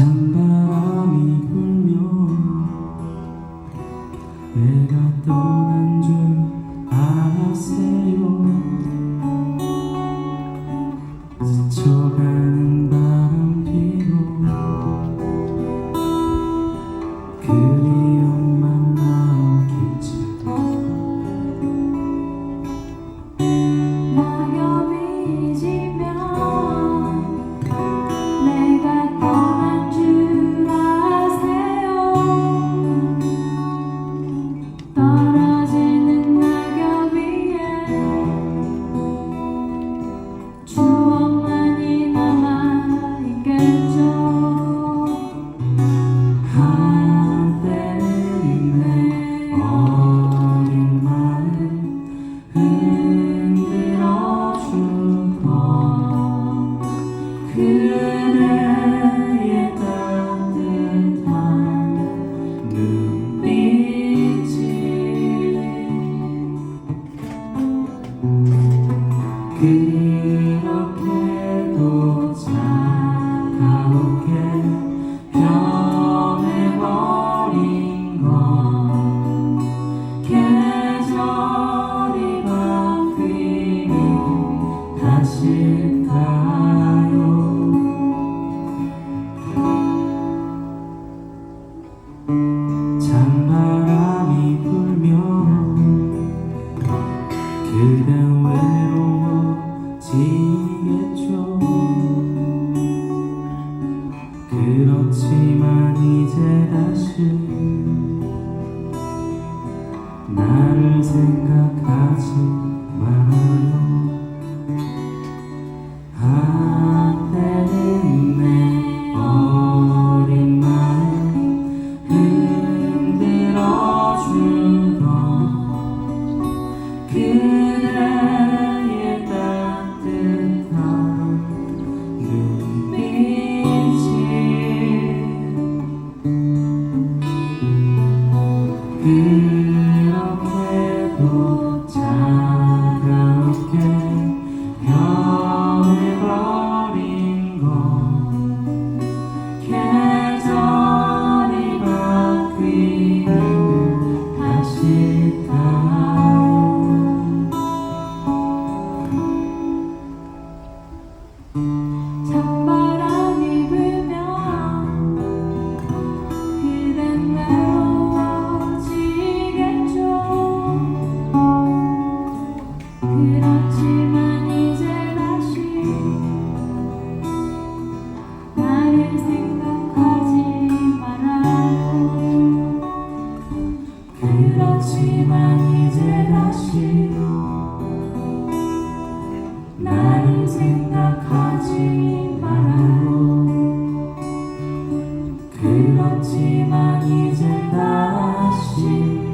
上班 You. 그렇지만 이제 다시 나를 생각하지 말아요. 그대 그렇지만 이제 다시